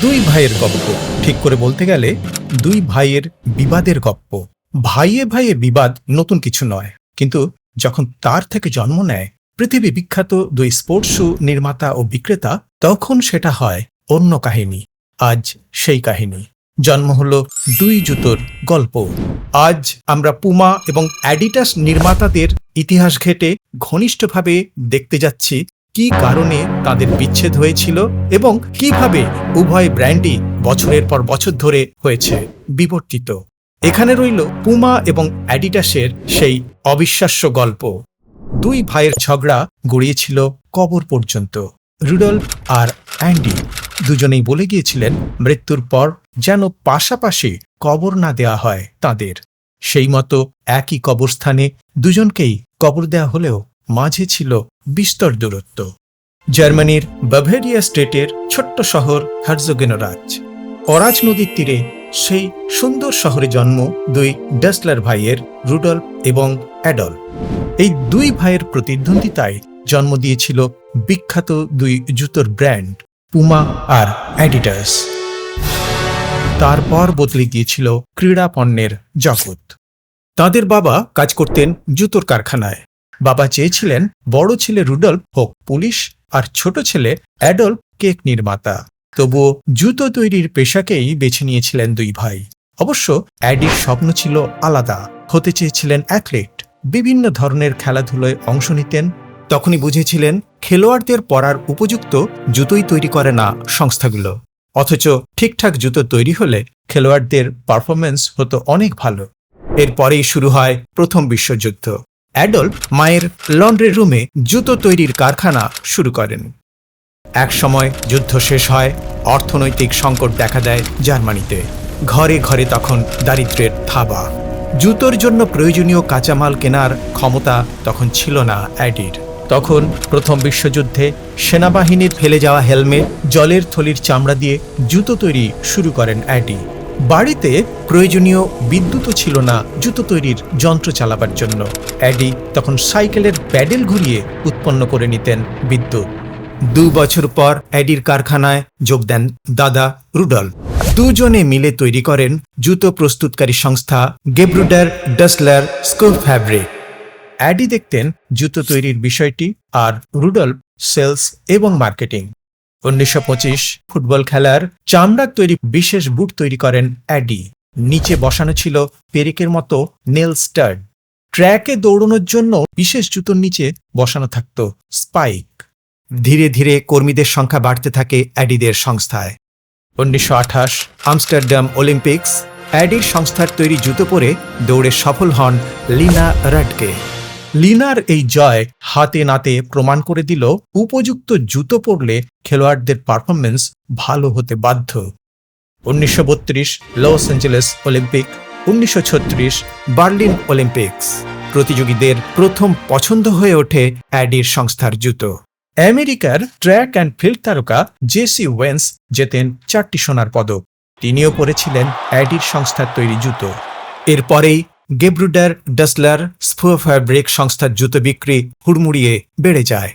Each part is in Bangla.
দুই ভাইয়ের গল্প ঠিক করে বলতে গেলে দুই ভাইয়ের বিবাদের গপ্প। ভাইয়ে ভাইয়ে বিবাদ নতুন কিছু নয়। কিন্তু যখন তার থেকে জন্ম নেয়, পৃথিবী বিখ্যাত দুই স্পোর্টস শু নির্মাতা ও বিক্রেতা, তখন সেটা হয় অন্য কাহিনী। আজ সেই কাহিনী। জন্ম হলো দুই জুতোর গল্প। আজ আমরা পুমা এবং অ্যাডিটাস নির্মাতাদের ইতিহাস ঘেটে ঘনিষ্ঠভাবে দেখতে যাচ্ছি কি কারণে তাদের বিচ্ছেদ হয়েছিল এবং কীভাবে উভয় ব্র্যান্ডই বছরের পর বছর ধরে হয়েছে বিবর্তিত? এখানে রইল পুমা এবং অ্যাডিটাসের সেই অবিশ্বাস্য গল্প। দুই ভাইয়ের ঝগড়া গড়িয়েছিল কবর পর্যন্ত। রুডল্ফ আর অ্যান্ডি দুজনেই বলে গিয়েছিলেন, মৃত্যুর পর যেন পাশাপাশি কবর না দেয়া হয় তাদের। সেই মতো একই কবরস্থানে দুজনকেই কবর দেয়া হলেও মাঝে ছিল বিস্তর দূরত্ব। জার্মানির বাভেরিয়া স্টেটের ছোট্ট শহর হার্জোগেনরাজ। অরাজ নদীর তীরে সেই সুন্দর শহরে জন্ম দুই ডাসলার ভাইয়ের রুডল্ফ এবং অ্যাডল এই দুই ভাইয়ের প্রতিদ্বন্দ্বিতায় জন্ম দিয়েছিল বিখ্যাত দুই জুতোর ব্র্যান্ড পুমা আর অ্যাডিডাস। তারপর বদলে গিয়েছিল ক্রীড়া পণ্যের জগৎ। তাদের বাবা কাজ করতেন জুতোর কারখানায়। বাবা চেয়েছিলেন বড় ছেলে রুডল্ফ হোক পুলিশ আর ছোট ছেলে অ্যাডল্ফ কেক নির্মাতা। তবুও জুতো তৈরির পেশাকেই বেছে নিয়েছিলেন দুই ভাই। অবশ্য অ্যাডির স্বপ্ন ছিল আলাদা। হতে চেয়েছিলেন অ্যাথলেট। বিভিন্ন ধরনের খেলাধুলোয় অংশ নিতেন। তখনই বুঝেছিলেন খেলোয়াড়দের পরার উপযুক্ত জুতোই তৈরি করে না সংস্থাগুলো। অথচ ঠিকঠাক জুতো তৈরি হলে খেলোয়াড়দের পারফরমেন্স হতো অনেক ভালো। এরপরেই শুরু হয় প্রথম বিশ্বযুদ্ধ। অ্যাডল্ফ মায়ের লন্ড্রি রুমে জুতো তৈরির কারখানা শুরু করেন। এক সময় যুদ্ধ শেষ হয়, অর্থনৈতিক সংকট দেখা দেয় জার্মানিতে। ঘরে ঘরে তখন দারিদ্র্যের থাবা। জুতোর জন্য প্রয়োজনীয় কাঁচামাল কেনার ক্ষমতা তখন ছিল না অ্যাডির। তখন প্রথম বিশ্বযুদ্ধে সেনাবাহিনীর ফেলে যাওয়া হেলমেট, জলের থলির চামড়া দিয়ে জুতো তৈরি শুরু করেন অ্যাডি। বাড়িতে প্রয়োজনীয় বিদ্যুৎও ছিল না জুতো তৈরির যন্ত্র চালাবার জন্য। অ্যাডি তখন সাইকেলের প্যাডেল ঘুরিয়ে উৎপন্ন করে নিতেন বিদ্যুৎ। দু বছর পর অ্যাডির কারখানায় যোগ দেন দাদা রুডল। দুজনে মিলে তৈরি করেন জুতো প্রস্তুতকারী সংস্থা Gebruder Dassler school fabric. Adi দেখতেন জুতো তৈরির বিষয়টি আর রুডল সেলস এবং মার্কেটিং। উনিশশো পঁচিশ ফুটবল খেলার চামড়ার তৈরি বিশেষ বুট তৈরি করেন অ্যাডি। নিচে বসানো ছিল পেরেকের মতো নেল স্টাড ট্র্যাকে দৌড়ানোর জন্য বিশেষ জুতোর নিচে বসানো থাকত স্পাইক। ধীরে ধীরে কর্মীদের সংখ্যা বাড়তে থাকে অ্যাডিদের সংস্থায়। উনিশশো আঠাশ আমস্টারডাম অলিম্পিক্স, অ্যাডির সংস্থার তৈরি জুতো পরে দৌড়ে সফল হন লিনা রাডকে লিনার এই জয় হাতে নাতে প্রমাণ করে দিল উপযুক্ত জুতো পরলে খেলোয়াড়দের পারফরমেন্স ভালো হতে বাধ্য। উনিশশো বত্রিশ লস অ্যাঞ্জেলেস অলিম্পিক, উনিশশো ছত্রিশ বার্লিন অলিম্পিক্স। প্রতিযোগীদের প্রথম পছন্দ হয়ে ওঠে অ্যাডির সংস্থার জুতো। আমেরিকার ট্র্যাক অ্যান্ড ফিল্ড তারকা জেসি ওয়েন্স জেতেন চারটি সোনার পদক। তিনিও পরেছিলেন অ্যাডির সংস্থার তৈরি জুতো। এরপরেই গেব্রুডার ডাসলার স্পো ফ্যাব্রিক সংস্থার জুতো বিক্রি হুড়মুড়িয়ে বেড়ে যায়।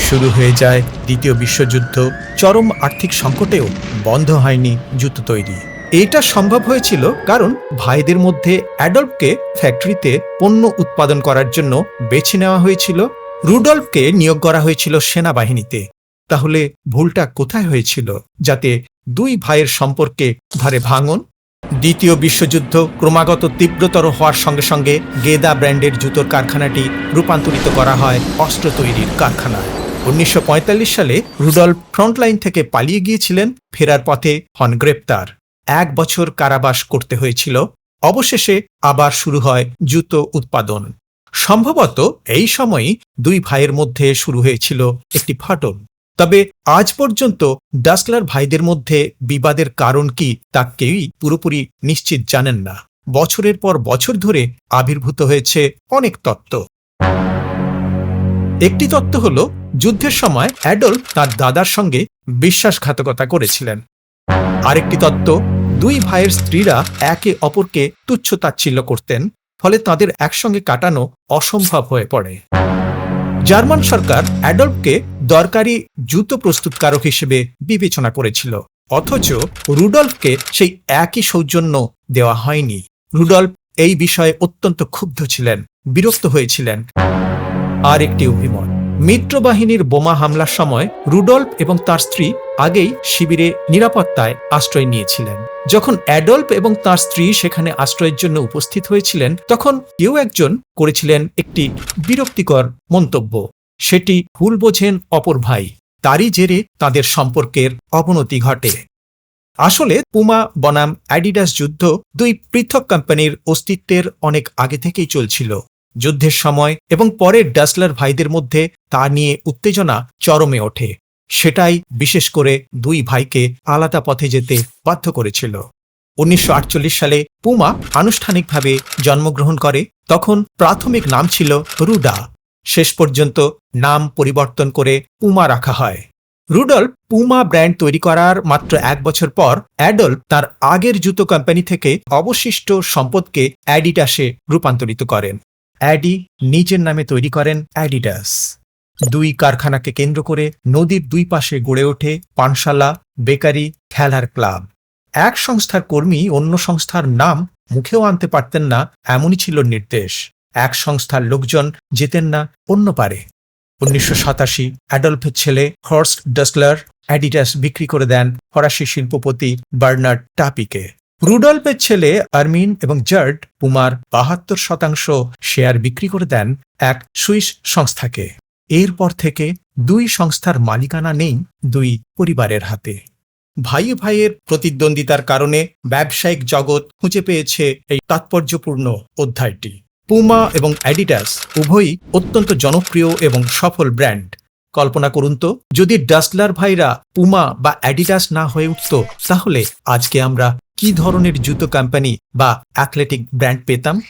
শুরু হয়ে যায় দ্বিতীয় বিশ্বযুদ্ধ। চরম আর্থিক সংকটেও বন্ধ হয়নি জুতো তৈরি। এটা সম্ভব হয়েছিল কারণ ভাইদের মধ্যে অ্যাডল্ফকে ফ্যাক্টরিতে পণ্য উৎপাদন করার জন্য বেছে নেওয়া হয়েছিল। রুডল্ফকে নিয়োগ করা হয়েছিল সেনাবাহিনীতে। তাহলে ভুলটা কোথায় হয়েছিল? যাতে দুই ভাইয়ের সম্পর্কে ধারে ভাঙন দ্বিতীয় বিশ্বযুদ্ধ ক্রমাগত তীব্রতর হওয়ার সঙ্গে সঙ্গে গেদা ব্র্যান্ডের জুতোর কারখানাটি রূপান্তরিত করা হয় অস্ত্র তৈরির কারখানায়। উনিশশো পঁয়তাল্লিশ সালে রুডল্ফ ফ্রন্টলাইন থেকে পালিয়ে গিয়েছিলেন, ফেরার পথে হন গ্রেপ্তার। এক বছর কারাবাস করতে হয়েছিল, অবশেষে আবার শুরু হয় জুতো উৎপাদন। সম্ভবত এই সময়ই দুই ভাইয়ের মধ্যে শুরু হয়েছিল একটি ফাটল। তবে আজ পর্যন্ত ডাসলার ভাইদের মধ্যে বিবাদের কারণ কি তা কেউই পুরোপুরি নিশ্চিত জানেন না। বছরের পর বছর ধরে আবির্ভূত হয়েছে অনেক তত্ত্ব। একটি তত্ত্ব হল, যুদ্ধের সময় অ্যাডল তার দাদার সঙ্গে বিশ্বাসঘাতকতা করেছিলেন। আরেকটি তত্ত্ব, দুই ভাইয়ের স্ত্রীরা একে অপরকে তুচ্ছ তাচ্ছিল্য করতেন, ফলে তাদের একসঙ্গে কাটানো অসম্ভব হয়ে পড়ে। জার্মান সরকার অ্যাডল্ফকে দরকারি জুতো প্রস্তুতকারক হিসেবে বিবেচনা করেছিল। অথচ রুডলফকে সেই একই সৌজন্য দেওয়া হয়নি। রুডলফ এই বিষয়ে অত্যন্ত ক্ষুব্ধ ছিলেন, বিরক্ত হয়েছিলেন। আর একটি অভিমত মিত্রবাহিনীর বোমা হামলার সময় রুডল্ফ এবং তার স্ত্রী আগেই শিবিরে নিরাপত্তায় আশ্রয় নিয়েছিলেন। যখন অ্যাডল্ফ এবং তার স্ত্রী সেখানে আশ্রয়ের জন্য উপস্থিত হয়েছিলেন, তখন কেউ একজন করেছিলেন একটি বিরক্তিকর মন্তব্য। সেটি ভুল বোঝেন অপর ভাই। তারই জেরে তাদের সম্পর্কের অবনতি ঘটে। আসলে পুমা বনাম অ্যাডিডাস যুদ্ধ দুই পৃথক কোম্পানির অস্তিত্বের অনেক আগে থেকেই চলছিল। যুদ্ধের সময় এবং পরে ডাসলার ভাইদের মধ্যে তা নিয়ে উত্তেজনা চরমে ওঠে। সেটাই বিশেষ করে দুই ভাইকে আলাদা পথে যেতে বাধ্য করেছিল। উনিশশো আটচল্লিশ সালে পুমা আনুষ্ঠানিকভাবে জন্মগ্রহণ করে, তখন প্রাথমিক নাম ছিল রুডা। শেষ পর্যন্ত নাম পরিবর্তন করে পুমা রাখা হয়। রুডল্ফ পুমা ব্র্যান্ড তৈরি করার মাত্র এক বছর পর অ্যাডল্ফ তার আগের জুতো কোম্পানি থেকে অবশিষ্ট সম্পদকে অ্যাডিডাসে রূপান্তরিত করেন। অ্যাডি নিজের নামে তৈরি করেন অ্যাডিডাস। দুই কারখানাকে কেন্দ্র করে নদীর দুই পাশে গড়ে ওঠে পানশালা, বেকারি, খেলার ক্লাব। এক সংস্থার কর্মী অন্য সংস্থার নাম মুখেও আনতে পারতেন না, এমনই ছিল নির্দেশ। এক সংস্থার লোকজন যেতেন না, অন্য পারে। উনিশশো সাতাশি অ্যাডলফের ছেলে হর্স্ট ডাসলার অ্যাডিডাস বিক্রি করে দেন ফরাসি শিল্পপতি বার্নার্ড টাপিকে। রুডল্ফের ছেলে আর্মিন এবং জার্ড পুমার বাহাত্তর শতাংশ শেয়ার বিক্রি করে দেন এক সুইস সংস্থাকে। এরপর থেকে দুই সংস্থার মালিকানা নেই দুই পরিবারের হাতে। ভাই ভাইয়ের প্রতিদ্বন্দ্বিতার কারণে ব্যবসায়িক জগৎ খুঁজে পেয়েছে এই তাৎপর্যপূর্ণ অধ্যায়টি। পুমা এবং অ্যাডিডাস উভয়ই অত্যন্ত জনপ্রিয় এবং সফল ব্র্যান্ড। কল্পনা করুন তো, যদি ডাস্টলার ভাইরা পুমা বা অ্যাডিডাস না হয়ে উঠত, তাহলে আজকে আমরা কি ধরনের জুতো কোম্পানি বা অ্যাথলেটিক ব্র্যান্ড পেতাম?